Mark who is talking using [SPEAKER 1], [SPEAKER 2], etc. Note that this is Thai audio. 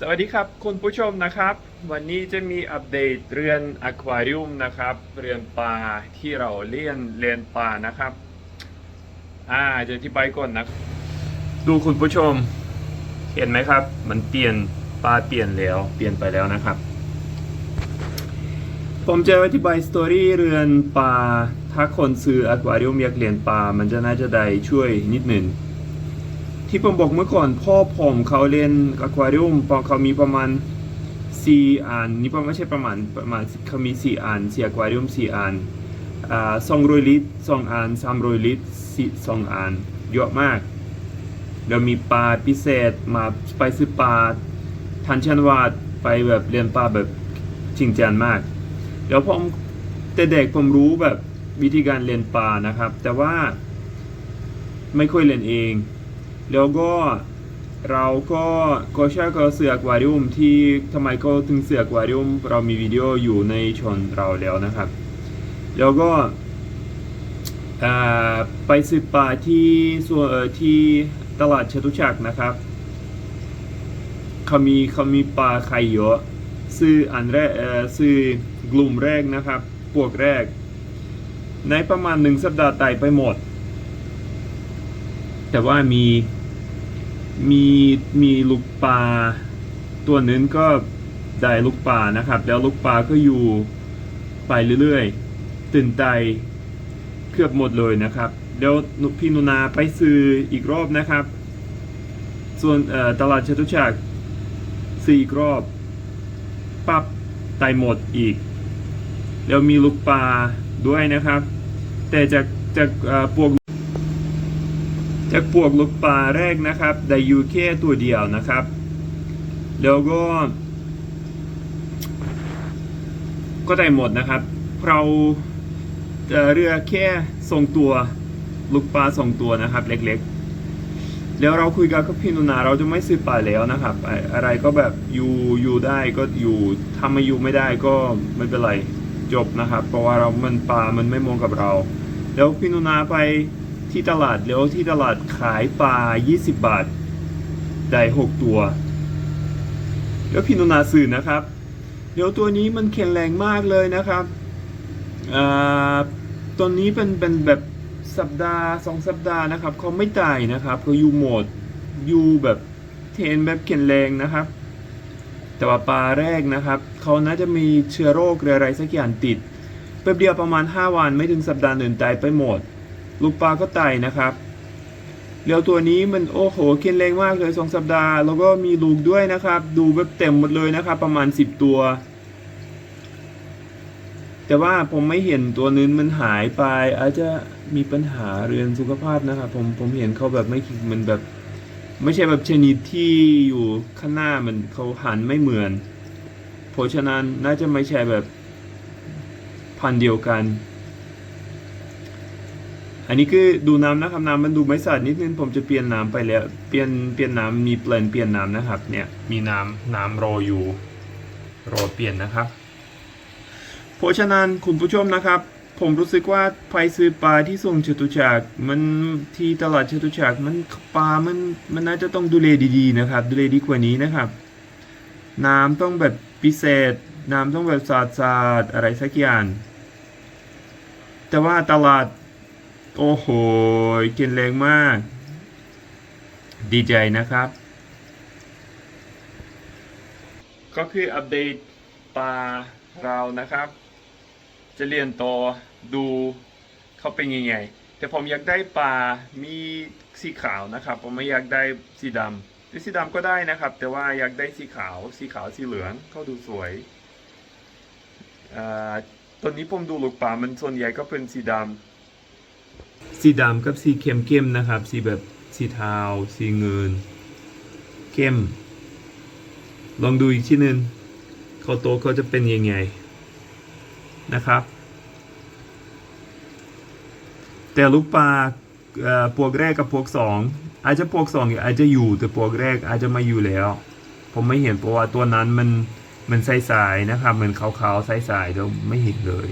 [SPEAKER 1] สวัสดีครับคุณผู้ชมนะครับ วันนี้จะมีอัปเดตเรืองอควาเรียมนะครับเรืองปลาที่เราเลี้ยงเลี้ยงปลานะครับอ่าจะอธิบายก่อนนะดูคุณผู้ชม เห็นไหมครับ มันเปลี่ยนปลาเปลี่ยนแล้วเปลี่ยนไปแล้วนะครับ ผมจะอธิบายสตอรี่เรืองปลาถ้าคนซื้ออควาเรียมอยากเลี้ยงปลามันจะน่าจะได้ช่วยนิดหนึ่ง ที่ผมบอกเมื่อก่อนพ่อผมเขาเล่นอะควาเรียมพอเขามีประมาณสี่อันนี่ประมไม่ใช่ประมาณประมาณเขามีสี่อันสี่อะควาเรียมสี่อันสองร้อยลิตรสองอันสามร้อยลิตรสี่สองอันเยอะมากเดี๋ยวมีปลาพิเศษมาไปซื้อปลาทันชันวาดไปแบบเรียนปลาแบบจริงจังมาก เดี๋ยวผมแต่เด็กผมรู้แบบวิธีการเรียนปลานะครับ แต่ว่าไม่ค่อยเรียนเอง แล้วก็เราก็ก็ใช้ก็เสืออควารียมที่ทำไมก็ถึงเสืออควารียมเรามีวิดีโออยู่ในชนเราแล้วนะครับ แล้วก็ไปซื้อปลาที่ส่วนที่ตลาดชตุจักรนะครับเขามีเขามีปลาไข่เยอะซื้ออันแรกซื้อกลุ่มแรกนะครับพวกแรก ในประมาณหนึ่งสัปดาห์ไต่ไปหมด แต่ว่ามี มีมีลูกปลาตัวนึงก็ได้ลูกปลานะครับ แล้วลูกปลาก็อยู่ไปเรื่อยๆ ตื่นใจเกือบหมดเลยนะครับ เดี๋ยวพี่นุนาไปซื้ออีกรอบนะครับ ส่วนตลาดชตุจักรซื้ออีกรอบปั๊บตายหมดอีก แล้วมีลูกปลาด้วยนะครับ แต่จากจากพวก จากพวกลูกปลาแรกนะครับได้อยู่แค่ตัวเดียวนะครับ แล้วก็ ก็ได้หมดนะครับ เราจะเรือแค่ส่งตัวลูกปลาส่งตัวนะครับ เล็กๆ แล้วเราคุยกับพี่นุนาเราจะไม่ซื้อปลาแล้วนะครับ อะไรก็แบบอยู่อยู่ได้ก็อยู่ถ้าไม่อยู่ไม่ได้ก็ไม่เป็นไรจบนะครับ เพราะว่าเรามันปลามันไม่มองกับเรา แล้วพี่นุนาไป ที่ตลาดแล้วที่ตลาดขายปลา 20 บาท ได้ 6 ตัว แล้วพี่นุนาซื้อนะครับเดี๋ยวตัวนี้มันแข็งแรงมากเลยนะครับอ่าตัวนี้เป็นเป็นแบบสัปดาห์สองสัปดาห์นะครับเขาไม่ตายนะครับเขาอยู่โหมดอยู่แบบเทรนแบบแข็งแรงนะครับ แต่ว่าปลาแรกนะครับเขาน่าจะมีเชื้อโรคหรืออะไรสักอย่างติดแป๊บเดียวประมาณ 5 วันไม่ถึงสัปดาห์หนึ่งตายไปหมด ลูกปลาก็ไตายนะครับแล้วตัวนี้มันโอ้โหเข็นแรงมากเลยสองสัปดาห์ แล้วก็มีลูกด้วยนะครับ ดูแบบเต็มหมดเลยนะครับ ประมาณ 10 ตัว แต่ว่าผมไม่เห็นตัวนึงมันหายไป อาจจะมีปัญหาเรื่องสุขภาพนะครับผมผมเห็นเขาแบบไม่คิดมันแบบ ไม่ใช่แบบชนิดที่อยู่ข้างหน้ามันเขาหันไม่เหมือนเพราะฉะนั้นน่าจะไม่ใช่แบบพันเดียวกัน อันนี้คือดูน้ำนะครับน้ำมันดูไม่สะอาดนิดนึงผมจะเปลี่ยนน้ำไปแล้ว เปลี่ยนเปลี่ยนน้ำมีเปลี่ยนเปลี่ยนน้ำนะครับ เนี่ยมีน้ำน้ำรออยู่รอเปลี่ยนนะครับเพราะฉะนั้นคุณผู้ชมนะครับ ผมรู้สึกว่าไปซื้อปลาที่ส่งจตุจักรมันที่ตลาดจตุจักรมันปลามันมันน่าจะต้องดูแลดีๆนะครับ ดูแลดีกว่านี้นะครับ น้ำต้องแบบพิเศษ น้ำต้องแบบสะอาดๆอะไรสักอย่างแต่ว่าตลาด โอ้โห กินแรงมาก ดีใจนะครับ ก็คืออัปเดตปลาเรานะครับ จะเรียนต่อดูเขาเป็นยังไง แต่ผมอยากได้ปลามีสีขาวนะครับ ผมไม่อยากได้สีดำหรือสีดำก็ได้นะครับ แต่ว่าอยากได้สีขาว สีขาวสีเหลืองเขาดูสวยอ่าตอนนี้ผมดูลูกปลามันส่วนใหญ่ก็เป็นสีดำ สีดำกับสีเข้มๆนะครับ สีแบบสีเทาสีเงิน เข้ม ลองดูอีกทีหนึงเขาโตเขาจะเป็นยังไงนะครับ แต่ลูกปลาพวกแรกกับพวกสองอาจจะพวกสองอาจจะอยู่แต่พวกแรกอาจจะม่อยู่แล้ว ผมไม่เห็นเพราะว่าตัวนั้นมันมันใสๆนะครับเหมือนขาวๆใสๆเดี๋ยวไม่เห็นเลย